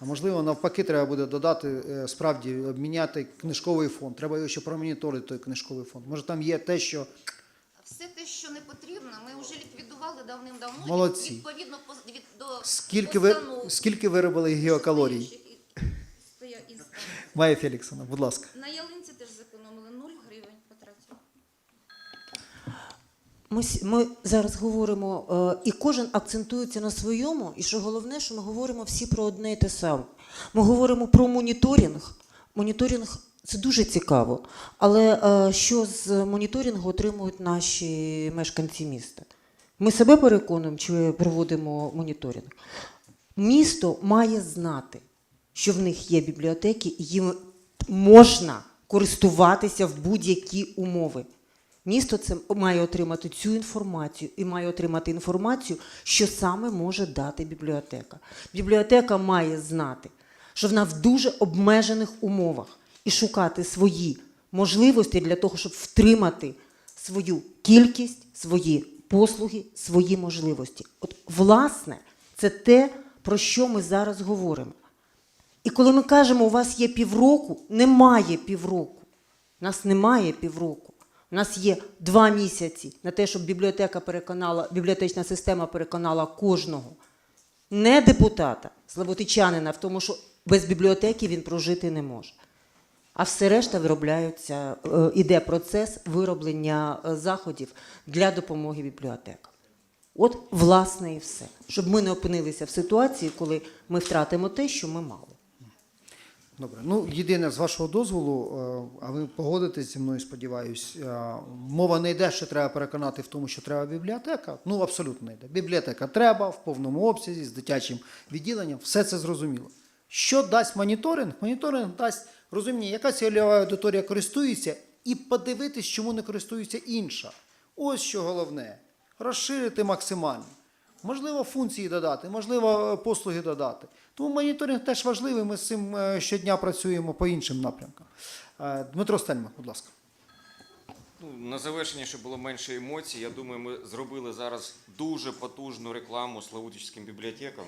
А можливо, навпаки, треба буде додати е, справді обміняти книжковий фонд. Треба його ще промоніторити, той книжковий фонд. Може, там є те, що Все те, що не потрібно, ми вже ліквідували давним-давно. Молодці. Відповідно пос- від, до скільки ви постанов, скільки виробили геокалорій. Має Феліксовна, будь ласка. На ялинці Ми, ми зараз говоримо, е, і кожен акцентується на своєму, і що головне, що ми говоримо всі про одне і те саме. Ми говоримо про моніторинг. Моніторинг це дуже цікаво. Але е, що з моніторингу отримують наші мешканці міста? Ми себе переконуємо, чи проводимо моніторинг. Місто має знати, що в них є бібліотеки, і їм можна користуватися в будь-які умови. Місто це має отримати цю інформацію і має отримати інформацію, що саме може дати бібліотека. Бібліотека має знати, що вона в дуже обмежених умовах і шукати свої можливості для того, щоб втримати свою кількість, свої послуги, свої можливості. От, власне, це те, про що ми зараз говоримо. І коли ми кажемо, у вас є півроку, немає півроку. У нас немає півроку. У нас є два місяці на те, щоб бібліотека переконала, бібліотечна система переконала кожного, не депутата, слаботичанина, в тому, що без бібліотеки він прожити не може. А все решта виробляються, е, іде процес вироблення е, заходів для допомоги бібліотекам. От, власне, і все. Щоб ми не опинилися в ситуації, коли ми втратимо те, що ми мали. Добре. Ну, єдине, з вашого дозволу, е, а ви погодитесь зі мною, сподіваюсь, е, мова не йде, що треба переконати в тому, що треба бібліотека. Ну, абсолютно не йде. Бібліотека треба в повному обсязі, з дитячим відділенням, все це зрозуміло. Що дасть моніторинг? Моніторинг дасть розуміння, яка цільова аудиторія користується, і подивитись, чому не користується інша. Ось що головне. Розширити максимально. Можливо, функції додати, можливо, е, послуги додати. Тому моніторинг теж важливий. Ми з цим е, щодня працюємо по іншим напрямкам. Е, Дмитро Стельмах, будь ласка. Ну, на завершення, щоб було менше емоцій, я думаю, ми зробили зараз дуже потужну рекламу Славутичським бібліотекам.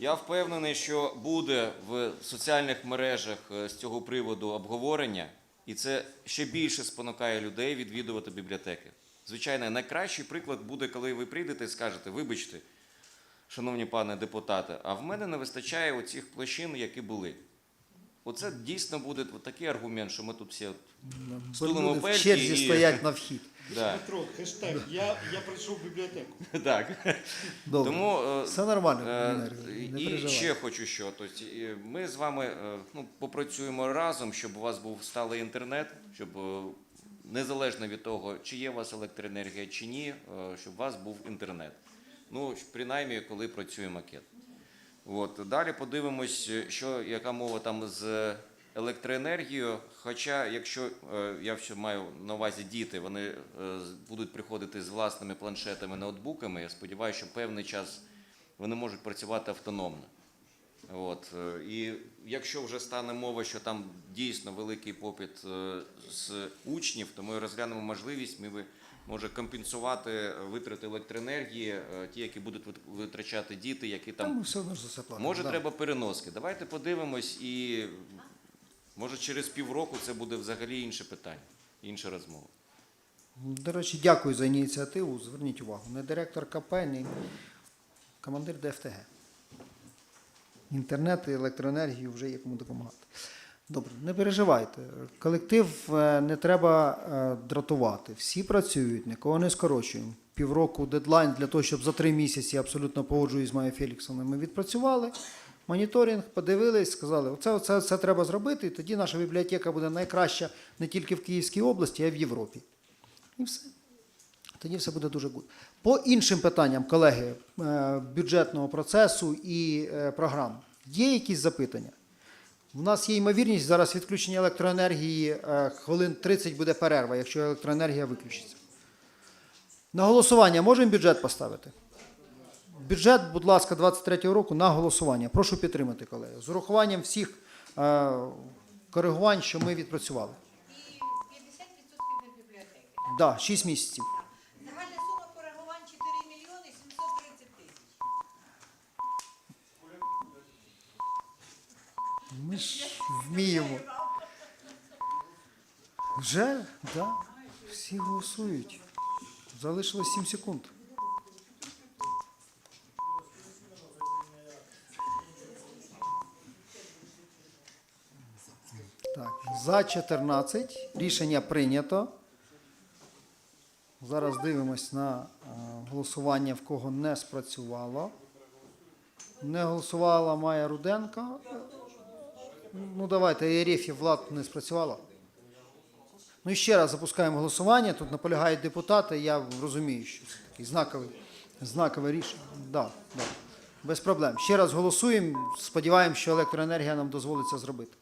Я впевнений, що буде в соціальних мережах е, з цього приводу обговорення, і це ще більше спонукає людей відвідувати бібліотеки. Звичайно, найкращий приклад буде, коли ви прийдете і скажете, вибачте, шановні пане депутати, а в мене не вистачає оцих площин, які були. Оце дійсно буде такий аргумент, що ми тут всі Стулимо в пельки черзі і- стоять на вхід. Да. Петро, хештег. Я, я прийшов в бібліотеку. Так. Добре. Тому е, Все нормально. е, не і ще хочу що. Тобто, ми з вами е, ну, попрацюємо разом, щоб у вас був сталий інтернет, щоб е, незалежно від того, чи є у вас електроенергія чи ні, щоб у вас був інтернет. Ну, принаймні, коли працює макет. От. Далі подивимось, що, яка мова там з електроенергією. Хоча, якщо е, я ще маю на увазі діти, вони е, будуть приходити з власними планшетами, ноутбуками, я сподіваюся, що певний час вони можуть працювати автономно. От. е, І якщо вже стане мова, що там дійсно великий попит з учнів, то ми розглянемо можливість, ми би, може компенсувати витрати електроенергії, е, ті, які будуть витрачати діти, які Там там все одно ж за це платимо. Може, да. треба переноски. Давайте подивимось, і може через півроку це буде взагалі інше питання, інша розмова. До речі, дякую за ініціативу. Зверніть увагу. Не директор КП, ні командир ДФТГ. Інтернет і електроенергію вже є кому допомагати. Добре, не переживайте. Колектив е, не треба е, дратувати. Всі працюють, нікого не скорочуємо. Півроку дедлайн для того, щоб за три місяці абсолютно погоджуюсь з Майєю Феліксовною, ми відпрацювали. Моніторинг, подивились, сказали, оце, оце, це треба зробити, і тоді наша бібліотека буде найкраща не тільки в Київській області, а й в Європі. І все. Тоді все буде дуже гуд. По іншим питанням, колеги, е, бюджетного процесу і програм, є якісь запитання? У нас є ймовірність зараз відключення електроенергії, е, хвилин 30 буде перерва, якщо електроенергія виключиться. На голосування можемо бюджет поставити? Бюджет, будь ласка, 23 року на голосування. Прошу підтримати, колеги. З урахуванням всіх е, коригувань, що ми відпрацювали. І 50% на бібліотеки. Так, да, 6 місяців. Загальна сума коригувань 4 мільйони 730 тисяч. Ми ж вміємо. Вже. Да. Всі голосують. Залишилось 7 секунд. Так, за 14. Рішення прийнято. Зараз дивимось на е, голосування, в кого не спрацювало. Не голосувала Майя Руденко. Ну, давайте, Єрефів Влад не спрацювала. Ну ще раз запускаємо голосування. Тут наполягають депутати. Я розумію, що це такий знаковий, знакове рішення. Да, да. Без проблем. Ще раз голосуємо. Сподіваємося, що електроенергія нам дозволить це зробити.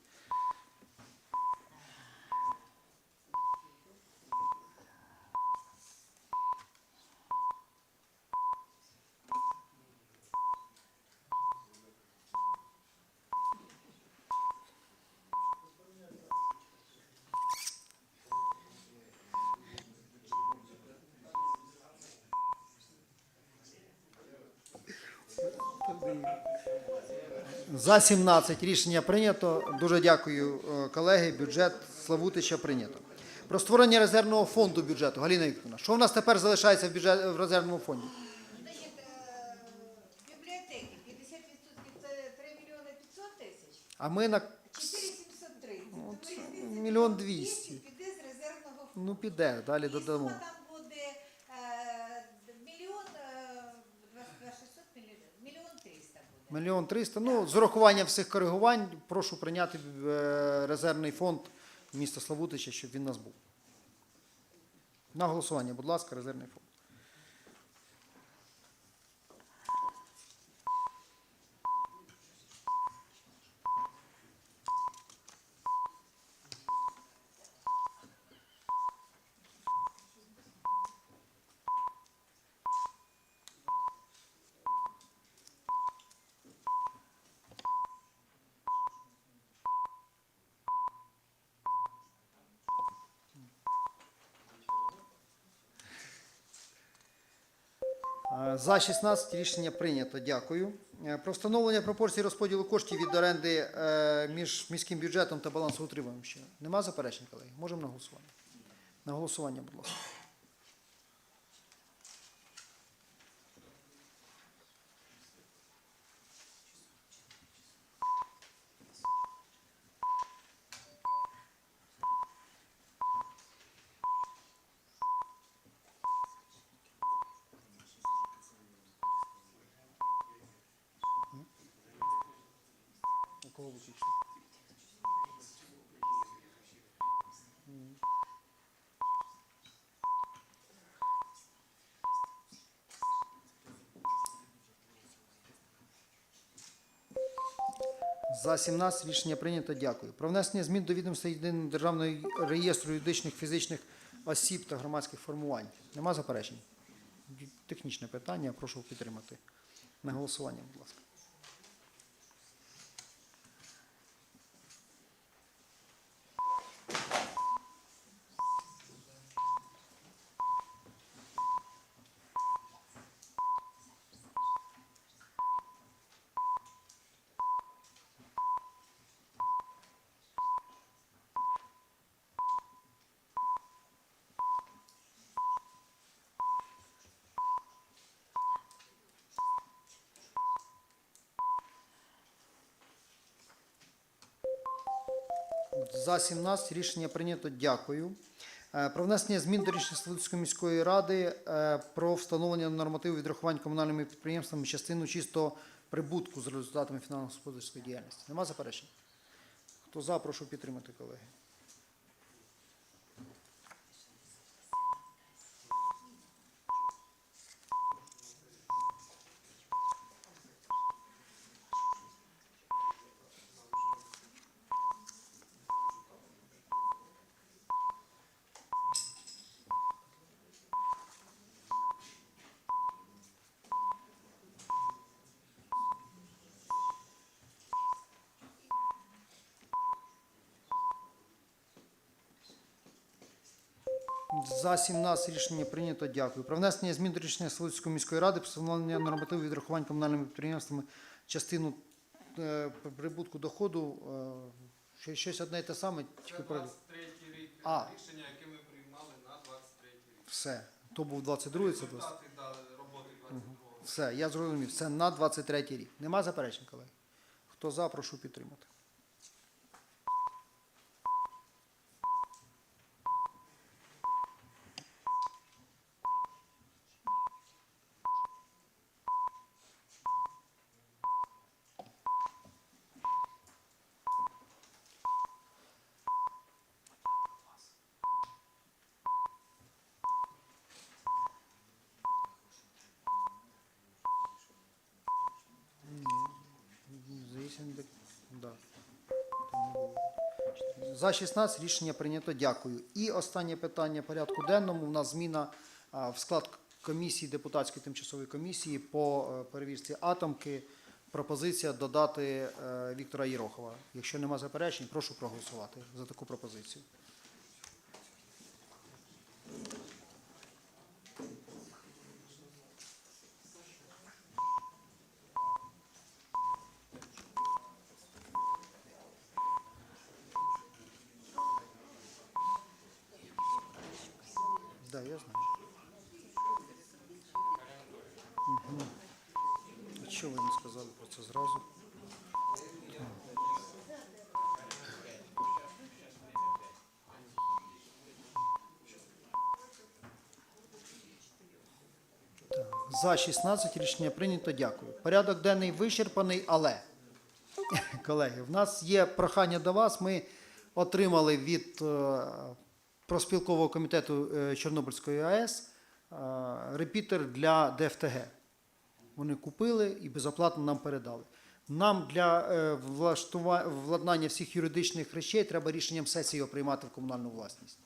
За 17 рішення прийнято. Дуже дякую, е, колеги. Бюджет Славутича прийнято. Про створення резервного фонду бюджету. Галина Вікторовна, що в нас тепер залишається в, бюджет, в резервному фонді? Е, бібліотеки 50% це 3 мільйони 500 тисяч, А ми на 4730. Ну, мільйон мільйон двісті. піде з резервного фонду. ну піде, далі додамо. сума там буде е, мільйон е, два- два 600 мільйон, мільйон 300 буде. Мільйон триста. Ну, з урахуванням всіх коригувань, прошу прийняти е, резервний фонд міста Славутича, щоб він у нас був. На голосування, будь ласка, резервний фонд. За 16 рішення прийнято. Дякую. Е, Про встановлення пропорцій розподілу коштів від оренди е, між міським бюджетом та балансоутримуванням ще. Нема заперечень, колеги? Можемо на голосування? На голосування, будь ласка. Кого? За 17 рішення прийнято. Дякую. Про внесення змін до відомостей єдиного державного реєстру юридичних фізичних осіб та громадських формувань. Нема заперечень? Технічне питання. Прошу підтримати. На голосування, будь ласка. За 17 рішення прийнято. Дякую. Е, Про внесення змін до рішення Славутської міської ради е, про встановлення нормативу відрахувань комунальними підприємствами частину чистого прибутку з результатами фінансово-господарської діяльності. Нема заперечень? Хто за, прошу підтримати, колеги. За 17 рішення прийнято. Дякую. Про внесення змін до рішення Слуцької міської ради про встановлення нормативу відрахувань комунальними підприємствами частину е, прибутку доходу е, ще- щось одне і те саме, тільки Це про 23 рік А. рішення, яке ми приймали на 23 рік. все. То був 22-й, це 20. Результати да, роботи 22-го. Все, я зрозумів. Це на 23 рік. Нема заперечень, колеги? Хто за, прошу підтримати. Здається, не так- да. Там не було. За 16 рішення прийнято. Дякую. І останнє питання порядку денному. У нас зміна в склад комісії, депутатської тимчасової комісії по е, перевірці атомки. Пропозиція додати е, Віктора Єрохова. Якщо нема заперечень, прошу проголосувати за таку пропозицію. Да, я знаю. Угу. А чого ви не сказали про це зразу? За 16 рішення прийнято. Дякую. Порядок денний вичерпаний, але колеги, в нас є прохання до вас. Ми отримали від е, проспілкового комітету е, Чорнобильської АЕС е, репітер для ДФТГ. Вони купили і безоплатно нам передали. Нам для е, владнання всіх юридичних речей треба рішенням сесії його приймати в комунальну власність.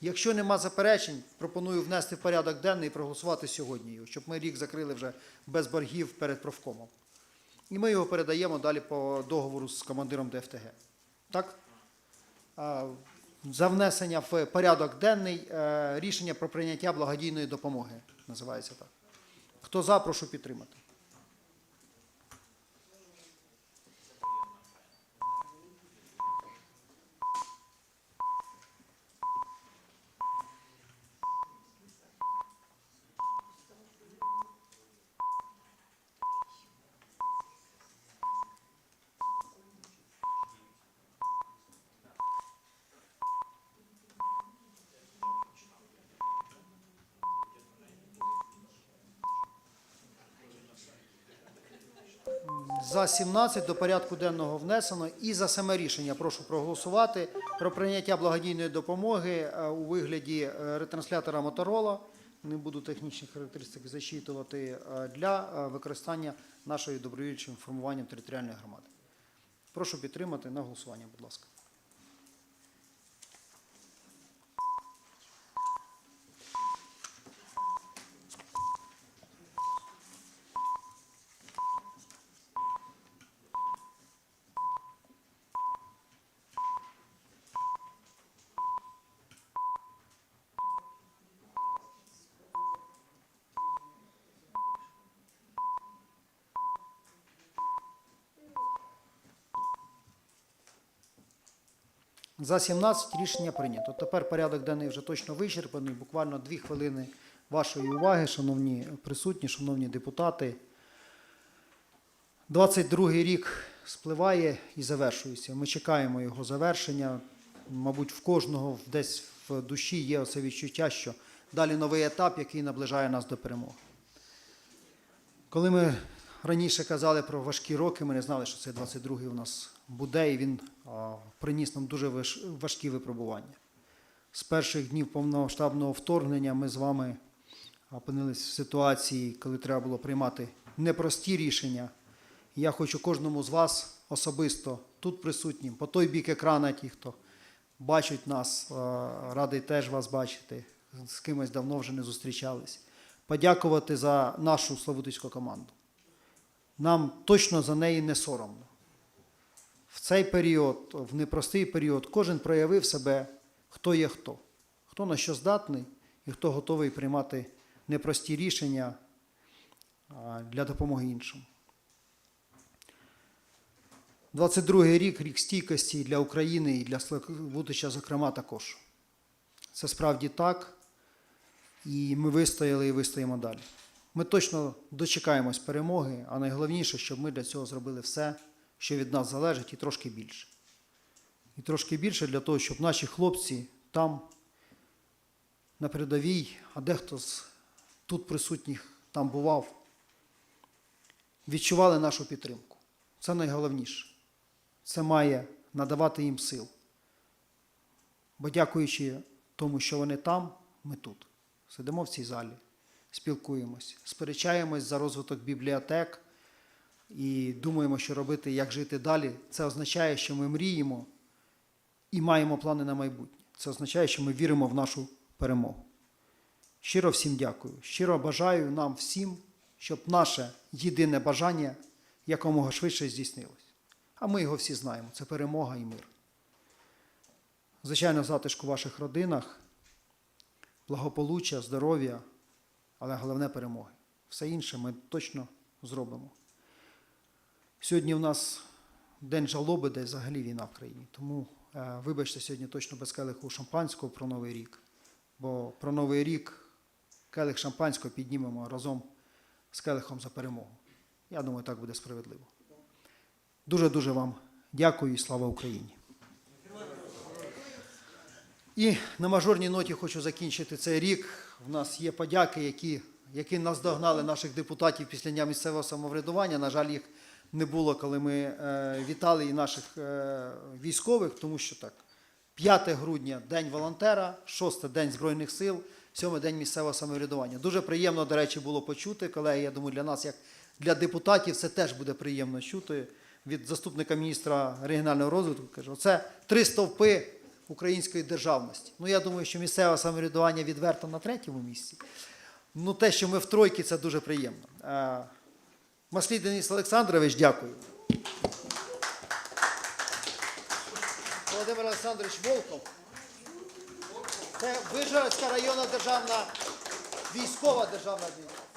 Якщо нема заперечень, пропоную внести в порядок денний і проголосувати сьогодні його, щоб ми рік закрили вже без боргів перед профкомом. І ми його передаємо далі по договору з командиром ДФТГ. Так? За внесення в порядок денний е, рішення про прийняття благодійної допомоги. Називається так. Хто за, прошу підтримати. За 17 до порядку денного внесено і за саме рішення прошу проголосувати про прийняття благодійної допомоги е, у вигляді е, ретранслятора Моторола. Не буду технічні характеристики зачитувати е, для використання нашої добровільчим формуванням територіальної громади. Прошу підтримати на голосування, будь ласка. За 17 рішення прийнято. Тепер порядок денний вже точно вичерпаний. Буквально дві хвилини вашої уваги, шановні присутні, шановні депутати. 22-й рік спливає і завершується. Ми чекаємо його завершення. Мабуть, в кожного десь в душі є оце відчуття, що далі новий етап, який наближає нас до перемоги. Коли ми раніше казали про важкі роки, ми не знали, що це 22-й у нас буде, і він приніс нам дуже важкі випробування. З перших днів повномасштабного вторгнення ми з вами опинились в ситуації, коли треба було приймати непрості рішення. Я хочу кожному з вас особисто тут присутнім, по той бік екрана, ті, хто бачать нас, радий теж вас бачити, з кимось давно вже не зустрічались. Подякувати за нашу Славутицьку команду. Нам точно за неї не соромно. В цей період, в непростий період, кожен проявив себе, хто є хто, хто на що здатний і хто готовий приймати непрості рішення для допомоги іншим. 22-й рік рік стійкості для України і для Славутича, зокрема, також. Це справді так. І ми вистояли і вистоїмо далі. Ми точно дочекаємось перемоги, а найголовніше, щоб ми для цього зробили все, що від нас залежить, і трошки більше. І трошки більше для того, щоб наші хлопці там, на передовій, а дехто з тут присутніх там бував, відчували нашу підтримку. Це найголовніше. Це має надавати їм сил. Бо дякуючи тому, що вони там, ми тут. Сидимо в цій залі, спілкуємось, сперечаємось за розвиток бібліотек і думаємо, що робити, як жити далі. Це означає, що ми мріємо і маємо плани на майбутнє. Це означає, що ми віримо в нашу перемогу. Щиро всім дякую. Щиро бажаю нам всім, щоб наше єдине бажання якомога швидше здійснилось. А ми його всі знаємо. Це перемога і мир. Звичайно, затишку в ваших родинах, благополуччя, здоров'я, але головне перемоги. Все інше ми точно зробимо. Сьогодні в нас день жалоби, де взагалі війна в країні. Тому е, вибачте сьогодні точно без келиху шампанського про Новий рік. Бо про Новий рік келих шампанського піднімемо разом з келихом за перемогу. Я думаю, так буде справедливо. Дуже-дуже вам дякую і слава Україні. І на мажорній ноті хочу закінчити цей рік. У нас є подяки, які, які наздогнали наших депутатів після дня місцевого самоврядування. На жаль, їх не було, коли ми е, вітали і наших е, військових, тому що так. 5 грудня День волонтера, 6 День Збройних сил, 7 День місцевого самоврядування. Дуже приємно, до речі, було почути, колеги. Я думаю, для нас, як для депутатів, це теж буде приємно чути від заступника міністра регіонального розвитку. Каже, оце три стовпи української державності. Ну, я думаю, що місцеве самоврядування відверто на третьому місці. Ну, те, що ми в тройці, це дуже приємно. Маслій Денис Олександрович, дякую. Володимир Олександрович Волков. Це Вижгородська районна державна військова державна адміністрація.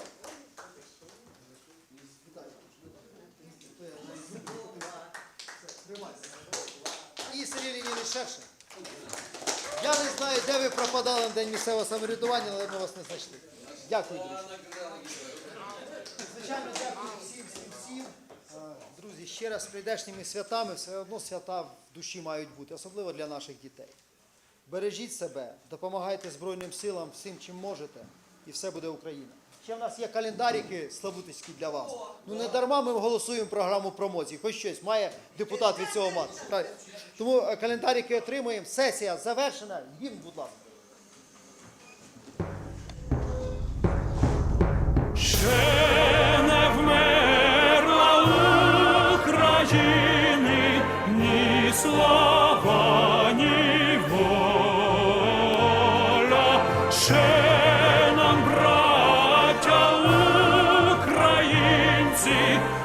І Сергій Леонідович Шершин. Я не знаю, де ви пропадали на день місцевого самоврядування, але ми вас не знайшли. Дякую. Звичайно, дякую всім, всім, всім. Е, Друзі, ще раз з прийдешніми святами, все одно свята в душі мають бути, особливо для наших дітей. Бережіть себе, допомагайте Збройним силам всім, чим можете, і все буде Україна. Ще в нас є календарики славутицькі для вас. Ну не дарма ми голосуємо програму промоції. Хоч щось має депутат від цього мати. Тому е, календарики отримуємо. Сесія завершена. Гімн, будь ласка.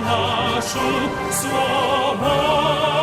нашу свободу